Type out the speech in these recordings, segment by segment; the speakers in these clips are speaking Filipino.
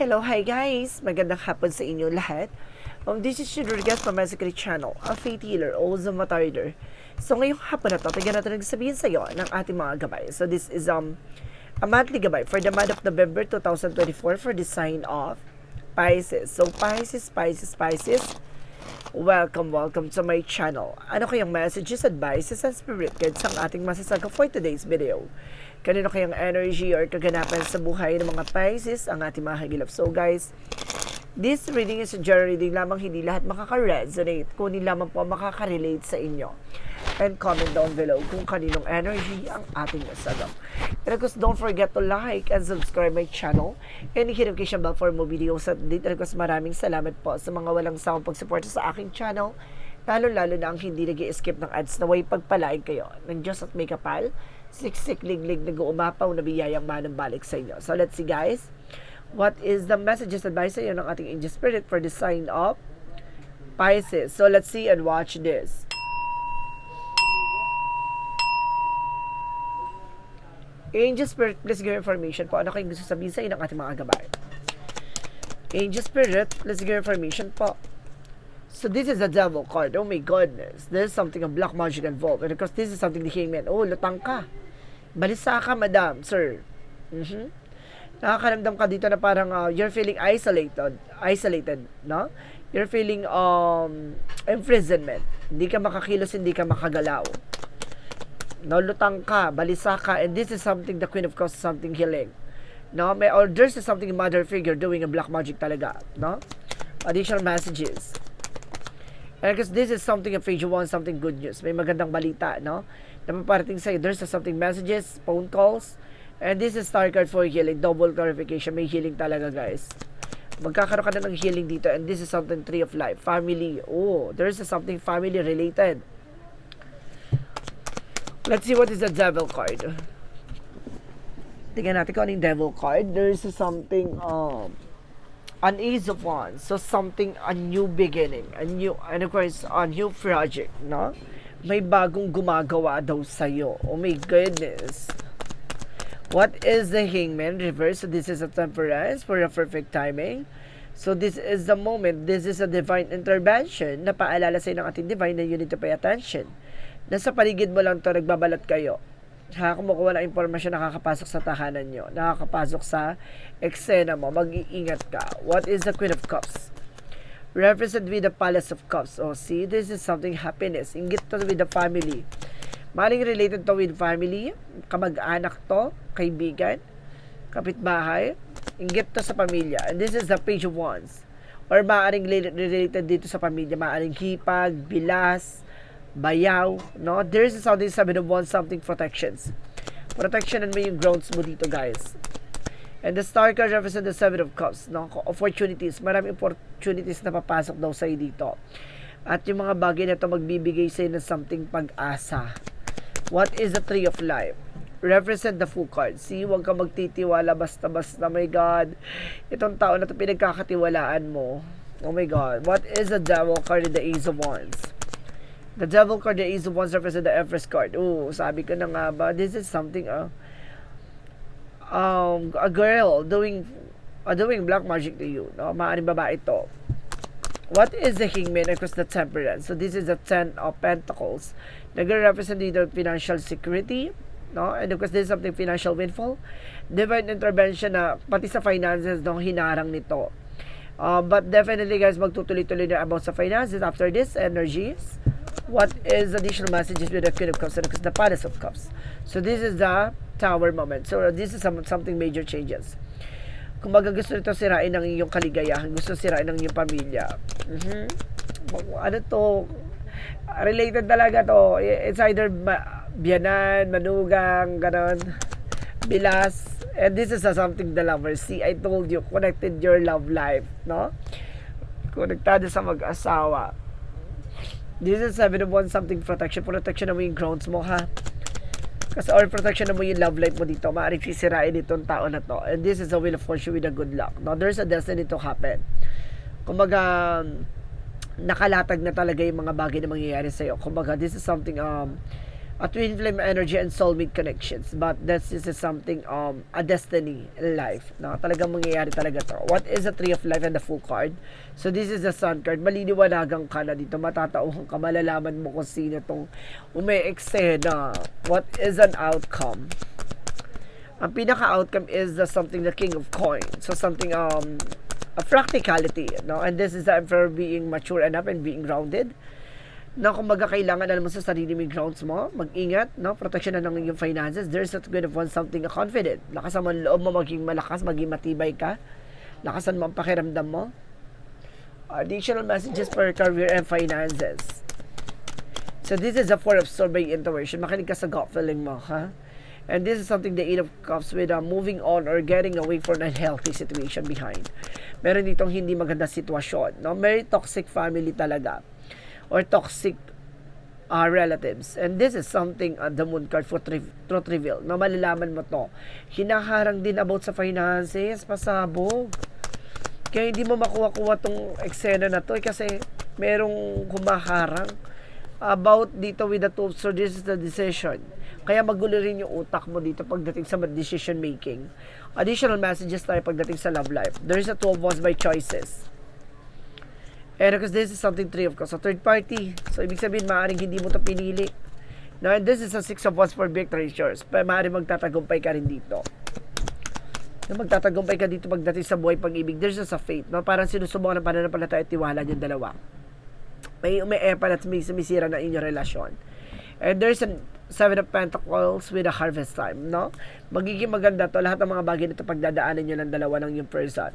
Hello, hi guys! Magandang hapon sa inyo lahat. Um, this is guest from my secret channel, a faith healer, also matarder. So ngayong hapon na to, tignan natin nagsabihin sa iyo ng ating mga gabay. So this is um a monthly gabay for the month of November 2024 for the sign of Pisces. So Pisces, Pisces, Pisces, Welcome, welcome to my channel. Ano kayang messages, advices, and spirit guides ang ating masasaga for today's video? Kanino kayang energy or kaganapan sa buhay ng mga Pisces ang ating mga hagilap? So guys, this reading is a general reading lamang hindi lahat makaka-resonate, kunin lamang po makaka-relate sa inyo. And comment down below kung kaninong energy ang ating nasagap. And of course, don't forget to like and subscribe my channel and hit notification bell for more videos. At dito, of course, maraming salamat po sa mga walang sawang pagsuporta sa aking channel. Lalo-lalo na ang hindi nag skip ng ads na way pagpalain kayo ng Diyos at may kapal. Siksik liglig nag-uumapaw na biyayang manang balik sa inyo. So let's see guys. What is the messages advice sa iyo ng ating angel spirit for the sign of Pisces? So let's see and watch this. Angel Spirit, please give information po. Ano kayong gusto sabihin sa inyo ng ating mga gabay? Angel Spirit, please give information po. So this is the devil card. Oh my goodness. There's something of black magic involved. And of course, this is something the hangman. Oh, lutang ka. Balisa ka, madam, sir. Mhm. Nakakaramdam ka dito na parang uh, you're feeling isolated. Isolated, no? You're feeling um imprisonment. Hindi ka makakilos, hindi ka makagalaw. No, lutang ka, balisa ka, and this is something the Queen of Cups something healing. No, may or there's something mother figure doing a black magic talaga, no? Additional messages. Because this is something if you want something good news, may magandang balita, no? Na paparating sa'yo, there's something messages, phone calls, and this is star card for healing, double clarification, may healing talaga guys. Magkakaroon ka na ng healing dito, and this is something tree of life, family, oh, there's something family related. Let's see what is the devil card. Tingnan natin kung ano yung devil card. There is something, um, an ace of wands. So something, a new beginning. A new, and of course, a new project, no? May bagong gumagawa daw sa'yo. Oh my goodness. What is the hangman reverse? So this is a temperance for a perfect timing. So this is the moment. This is a divine intervention na paalala sa'yo ng ating divine na you need to pay attention. Nasa paligid mo lang to nagbabalot kayo. Ha, kumukuha ng impormasyon nakakapasok sa tahanan nyo, nakakapasok sa eksena mo, mag-iingat ka. What is the Queen of Cups? Represent with the Palace of Cups. Oh, see, this is something happiness. Ingit to with the family. Maling related to with family, kamag-anak to, kaibigan, kapitbahay, inggit to sa pamilya. And this is the Page of Wands. Or maaaring related dito sa pamilya, maaaring hipag, bilas, bayaw, no? There is something sabi of Wands, something protections. Protectionan mo yung grounds mo dito, guys. And the star card represent the seven of cups, no? Opportunities. Maraming opportunities na papasok daw sa'yo dito. At yung mga bagay na ito magbibigay sa'yo ng something pag-asa. What is the tree of life? Represent the full card. See, huwag ka magtitiwala basta-basta. My God. Itong tao na ito pinagkakatiwalaan mo. Oh my God. What is the devil card in the ace of wands? The devil card, the ace of wands represent the Empress card. Oh, sabi ko na nga ba, this is something, uh, um, a girl doing, uh, doing black magic to you. No? Maaaring babae ito. What is the hangman across the temperance? So this is the ten of pentacles. Nagre-represent dito financial security, no? And of course, this is something financial windfall. Divine intervention na pati sa finances no, hinarang nito. Uh, but definitely guys, magtutuloy-tuloy na about sa finances after this energies. What is additional messages with the Queen of Cups and the Palace of Cups? So this is the Tower moment. So this is some, something major changes. Kung baga gusto nito sirain ang iyong kaligayahan, gusto sirain ang iyong pamilya. Mhm. Ano to? Related talaga to. It's either ma- biyanan, manugang, ganon, bilas. And this is a something the lovers. See, I told you, connected your love life, no? Konektado sa mag-asawa. This is seven of one something protection. Protection na mo yung grounds mo, ha? Kasi or protection na mo yung love life mo dito. Maaaring sisirain itong tao na to. And this is a will of fortune with a good luck. Now, there's a destiny to happen. Kumbaga, nakalatag na talaga yung mga bagay na mangyayari sa'yo. Kumbaga, this is something, um, a twin flame energy and soulmate connections. But this is something um a destiny in life no talagang mangyayari talaga to. What is the tree of life and the full card? So this is the sun card. Maliliwanagan ka na dito. Matatauhan ka. Malalaman mo kung sino tong umeeksena. What is an outcome? Ang pinaka-outcome is the something the king of coins. So something um a practicality no? And this is the emperor being mature enough and being grounded na kumbaga kailangan alam mo sa sarili mo grounds mo, mag-ingat, no? protection na ng iyong finances. There's not good of one something confident. Lakasan mo ang loob mo, maging malakas, maging matibay ka. Lakasan mo ang pakiramdam mo. Additional messages for career and finances. So this is a four by intuition. Makinig ka sa gut feeling mo, ha? And this is something the eight of cups with uh, moving on or getting away from an unhealthy situation behind. Meron ditong hindi maganda sitwasyon. No? Very toxic family talaga or toxic uh, relatives. And this is something uh, the moon card for tri- truth reveal na malalaman mo to. Hinaharang din about sa finances, pasabog. Kaya hindi mo makuha-kuha tong eksena na to eh, kasi merong humaharang about dito with the two so this is the decision. Kaya magulo rin yung utak mo dito pagdating sa decision making. Additional messages tayo pagdating sa love life. There is a 12 ones by choices. And because this is something three of course, so third party. So, ibig sabihin, maaaring hindi mo to pinili. Now, and this is a six of wands for victory is yours. Pa- Maaaring magtatagumpay ka rin dito. Na magtatagumpay ka dito pagdating sa buhay pag-ibig. There's just a fate, no? Parang sinusubukan ng pananampalataya at tiwala yung dalawa. May umeepan at may sumisira na inyong relasyon. And there's a seven of pentacles with a harvest time, no? Magiging maganda to. Lahat ng mga bagay nito pagdadaanan nyo ng dalawa ng yung person.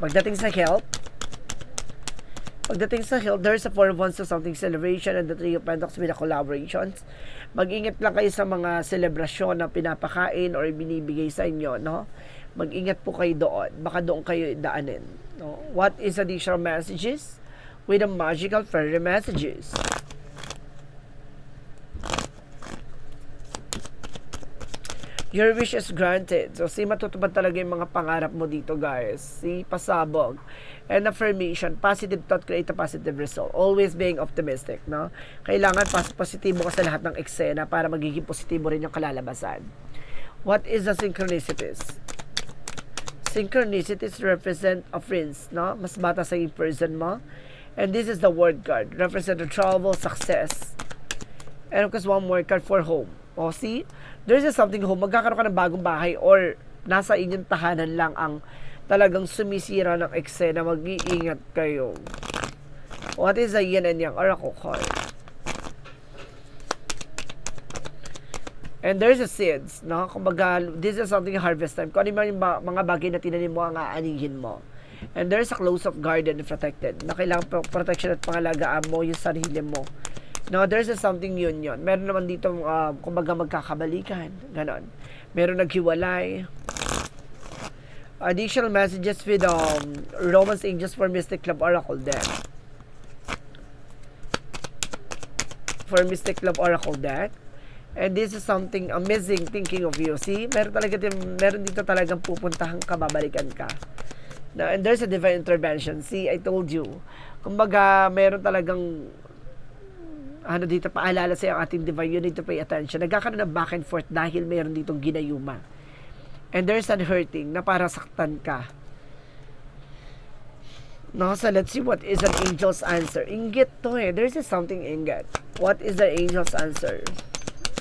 Pagdating sa health, Pagdating sa health, there's a four of wands to something celebration and the three of pentacles with the collaborations. Mag-ingat lang kayo sa mga selebrasyon na pinapakain or binibigay sa inyo, no? Mag-ingat po kayo doon. Baka doon kayo daanin. No? What is additional messages? With the magical fairy messages. Your wish is granted. So, si matutupad talaga yung mga pangarap mo dito, guys. Si pasabog. And affirmation, positive thought create a positive result. Always being optimistic, no? Kailangan pas positibo ka sa lahat ng eksena para magiging positibo rin yung kalalabasan. What is the synchronicities? Synchronicities represent a friends, no? Mas bata sa yung person mo. And this is the word card. Represent the travel, success. And of course, one more card for home. O, see? There's just something home. Magkakaroon ka ng bagong bahay or nasa inyong tahanan lang ang talagang sumisira ng eksena. Mag-iingat kayo. What is the yin and yang oracle card? And there's a seeds, no? Kumbaga, this is something harvest time. Kung ano yung mga bagay na tinanim mo, ang aanihin mo. And there's a close of garden protected. Na kailangan pro- protection at pangalagaan mo yung sarili mo. No, there's a something yun. Meron naman dito, uh, kumbaga magkakabalikan. Ganon. Meron naghiwalay. Additional messages with um, Romance Angels for Mystic Club Oracle deck. For Mystic Club Oracle deck. And this is something amazing thinking of you. See, meron talaga din, meron dito talagang pupuntahan ka, babalikan ka. Now, and there's a divine intervention. See, I told you. Kumbaga, meron talagang ano dito, paalala sa ating divine, you need to pay attention. Nagkakaroon ng back and forth dahil meron ditong ginayuma. And there's an hurting na para saktan ka. No, so let's see what is an angel's answer. Inggit to eh. There's something inggit. What is the angel's answer?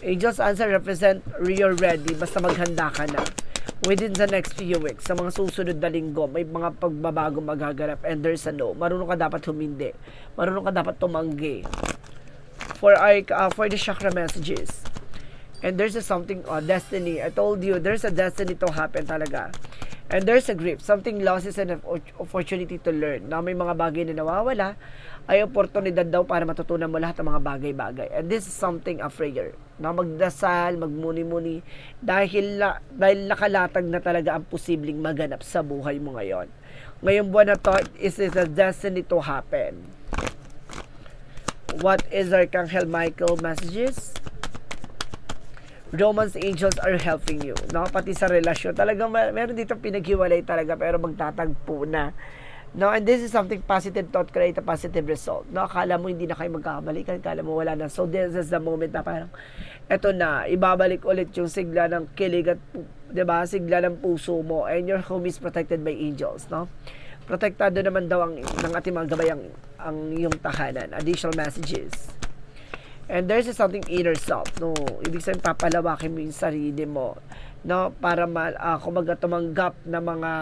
Angel's answer represent you're ready. Basta maghanda ka na. Within the next few weeks, sa mga susunod na linggo, may mga pagbabago magaganap and there's a no. Marunong ka dapat humindi. Marunong ka dapat tumanggi. For, our, uh, for the chakra messages. And there's a something, uh, destiny. I told you, there's a destiny to happen talaga. And there's a grip. Something losses an opportunity to learn. Na may mga bagay na nawawala, ay oportunidad daw para matutunan mo lahat ng mga bagay-bagay. And this is something a prayer. Na magdasal, magmuni-muni, dahil, la, dahil nakalatag na talaga ang posibleng maganap sa buhay mo ngayon. Ngayong buwan na to, is is a destiny to happen. What is Archangel Michael messages? Romance angels are helping you, no? Pati sa relasyon. Talagang mer- meron dito pinaghiwalay talaga pero magtatagpo na. No, and this is something positive thought create a positive result. No, akala mo hindi na kayo magkakabalikan, akala mo wala na. So this is the moment na parang eto na, ibabalik ulit yung sigla ng kilig at 'di ba? Sigla ng puso mo and your home is protected by angels, no? Protektado naman daw ang ng ating mga gabay ang, iyong tahanan. Additional messages. And there's something inner self, no? Ibig sabihin, papalawakin mo yung sarili mo, no? Para ma, uh, kumaga tumanggap na mga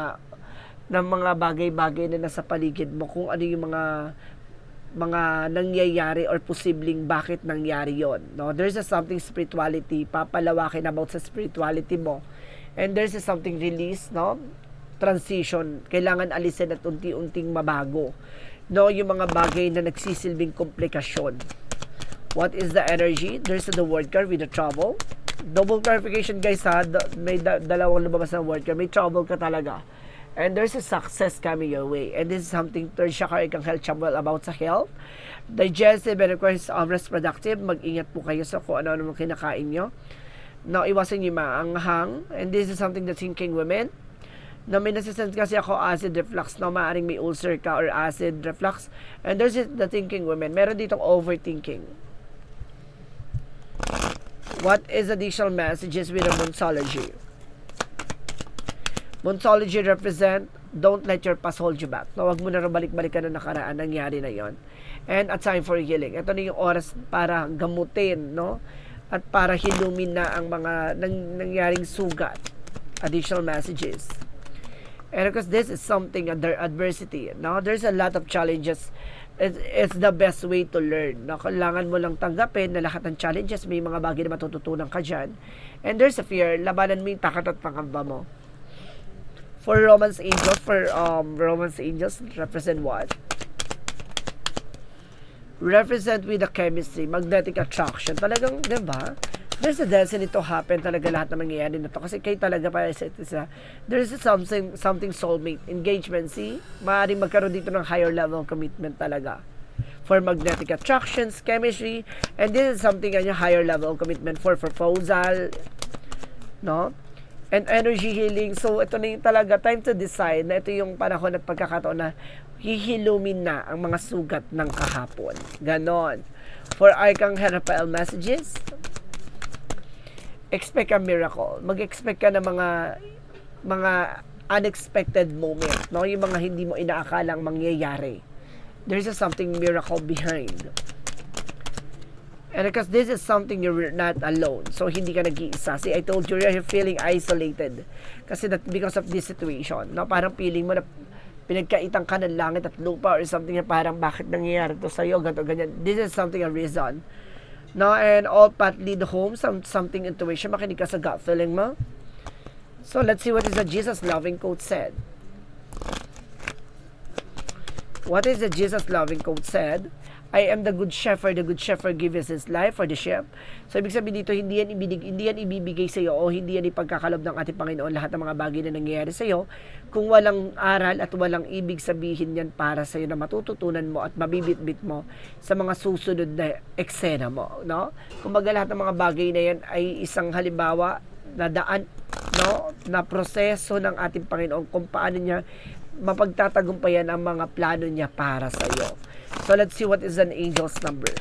ng mga bagay-bagay na nasa paligid mo kung ano yung mga mga nangyayari or posibleng bakit nangyari yon no there's a something spirituality papalawakin about sa spirituality mo and there's a something release no transition kailangan alisin at unti-unting mabago no yung mga bagay na nagsisilbing komplikasyon. What is the energy? There's the word card with the trouble double clarification guys ha. May da- dalawang lumabas na word card. May trouble ka talaga. And there's a success coming your way. And this is something third chakra ikang health trouble about sa health. Digestive and of course um, rest productive mag-ingat po kayo sa kung ano-ano kinakain nyo. Na iwasan nyo maanghang. And this is something that's thinking women na may nasisense kasi ako acid reflux na maaring may ulcer ka or acid reflux and there's the thinking women meron ditong overthinking what is additional messages with the Monsology? Monsology represent, don't let your past hold you back. No, wag mo na rin balik-balikan na nakaraan, nangyari na yon. And a time for healing. Ito na yung oras para gamutin, no? At para hilumin na ang mga nang, nangyaring sugat. Additional messages. And because this is something under adversity, no? There's a lot of challenges. It's, it's the best way to learn. No? Kailangan mo lang tanggapin na lahat ng challenges, may mga bagay na matututunan ka dyan. And there's a fear, labanan mo yung takot at pangamba mo. For Romance Angels, for um, Romance Angels, represent what? Represent with the chemistry, magnetic attraction. Talagang, di ba? There's a destiny to happen talaga lahat ng mangyayari na to. Kasi kayo talaga para sa isa. There's something, something soulmate, engagement. See? Maaaring magkaroon dito ng higher level commitment talaga. For magnetic attractions, chemistry, and this is something ano, higher level commitment for proposal, no? And energy healing. So, ito na yung talaga, time to decide na ito yung panahon at pagkakataon na hihilumin na ang mga sugat ng kahapon. Ganon. For Archangel Raphael messages, expect a miracle. Mag-expect ka ng mga mga unexpected moment, no? Yung mga hindi mo inaakalang mangyayari. There's a something miracle behind. And because this is something you're not alone. So, hindi ka nag-iisa. See, I told you, you're feeling isolated. Kasi that because of this situation. No? Parang feeling mo na pinagkaitan ka ng langit at lupa or something na parang bakit nangyayari to sa'yo, ganito, ganyan. This is something a reason. No, and all path lead home, some, something intuition, makinig ka sa gut feeling mo. So, let's see what is the Jesus loving quote said. What is the Jesus loving quote said? I am the good shepherd, the good shepherd gives his life for the sheep. So, ibig sabihin dito, hindi yan, ibinig, hindi yan ibibigay sa iyo o hindi yan ipagkakalob ng ating Panginoon lahat ng mga bagay na nangyayari sa iyo kung walang aral at walang ibig sabihin yan para sa iyo na matututunan mo at mabibitbit mo sa mga susunod na eksena mo, no? Kumbaga lahat ng mga bagay na yan ay isang halimbawa na daan, no? Na proseso ng ating Panginoon kung paano niya mapagtatagumpayan ang mga plano niya para sa iyo. So let's see what is an angel's number.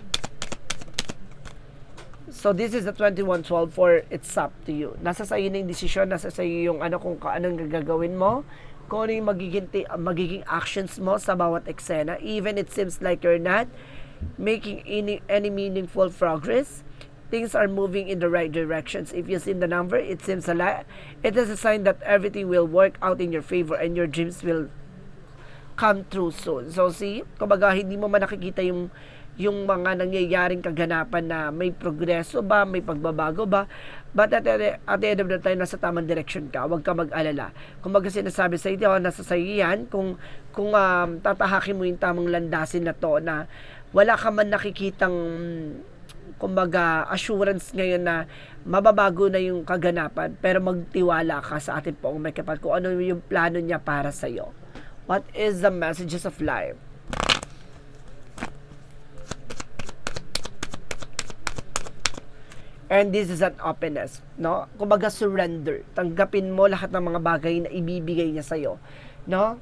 So this is the 2112 for it's up to you. Nasa sa iyo na yung desisyon, nasa sa iyo yung ano kung anong gagawin mo, kung ano yung magiging, magiging actions mo sa bawat eksena. Even it seems like you're not making any, any meaningful progress, things are moving in the right directions. If you see the number, it seems a lot. It is a sign that everything will work out in your favor and your dreams will come true soon. So see, kumbaga hindi mo man nakikita yung yung mga nangyayaring kaganapan na may progreso ba, may pagbabago ba, but at, at the end of the time, nasa tamang direction ka, huwag ka mag-alala. Kumbaga sinasabi sa iyo, nasa sa iyo yan, kung, kung um, tatahakin mo yung tamang landasin na to, na wala ka man nakikitang kumbaga assurance ngayon na mababago na yung kaganapan pero magtiwala ka sa ating poong may kapal kung ano yung plano niya para sa iyo. What is the messages of life? And this is an openness, no? Kumbaga surrender. Tanggapin mo lahat ng mga bagay na ibibigay niya sa iyo, no?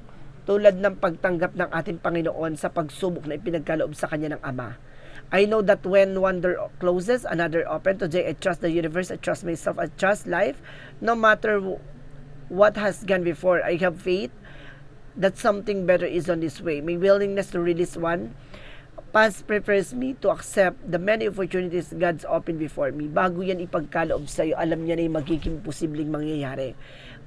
tulad ng pagtanggap ng ating Panginoon sa pagsubok na ipinagkaloob sa kanya ng Ama. I know that when one door closes, another open. Today, I trust the universe, I trust myself, I trust life. No matter what has gone before, I have faith that something better is on this way. My willingness to release one past prepares me to accept the many opportunities God's opened before me. Bago yan ipagkaloob sa iyo, alam niya na yung magiging posibleng mangyayari.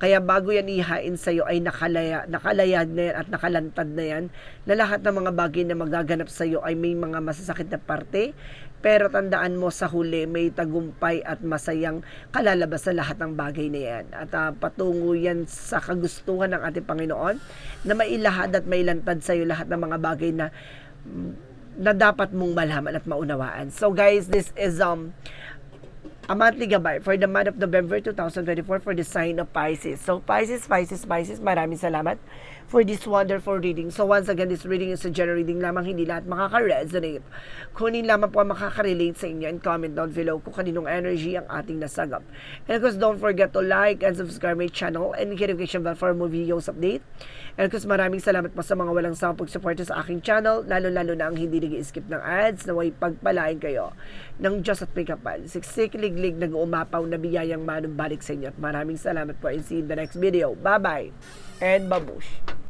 Kaya bago yan ihain sa iyo ay nakalaya, nakalayad na yan at nakalantad na yan na lahat ng mga bagay na magaganap sa iyo ay may mga masasakit na parte pero tandaan mo sa huli may tagumpay at masayang kalalabas sa lahat ng bagay na yan. At ah, patungo yan sa kagustuhan ng ating Panginoon na mailahad at mailantad sa iyo lahat ng mga bagay na na dapat mong malaman at maunawaan. So guys, this is um a monthly gabay for the month of November 2024 for the sign of Pisces. So Pisces, Pisces, Pisces, maraming salamat for this wonderful reading. So once again, this reading is a general reading lamang, hindi lahat makaka-resonate. Kunin lamang po ang makaka-relate sa inyo and comment down below kung kaninong energy ang ating nasagap. And of course, don't forget to like and subscribe my channel and hit notification bell for more videos update. And of course, maraming salamat po sa mga walang sawang pagsuporta sa aking channel, lalo-lalo na ang hindi nag-skip ng ads na way pagpalain kayo ng Diyos at may kapal. Siksik, liglig, nag-uumapaw na biyayang manumbalik sa inyo. At maraming salamat po and see you in the next video. Bye-bye and babush.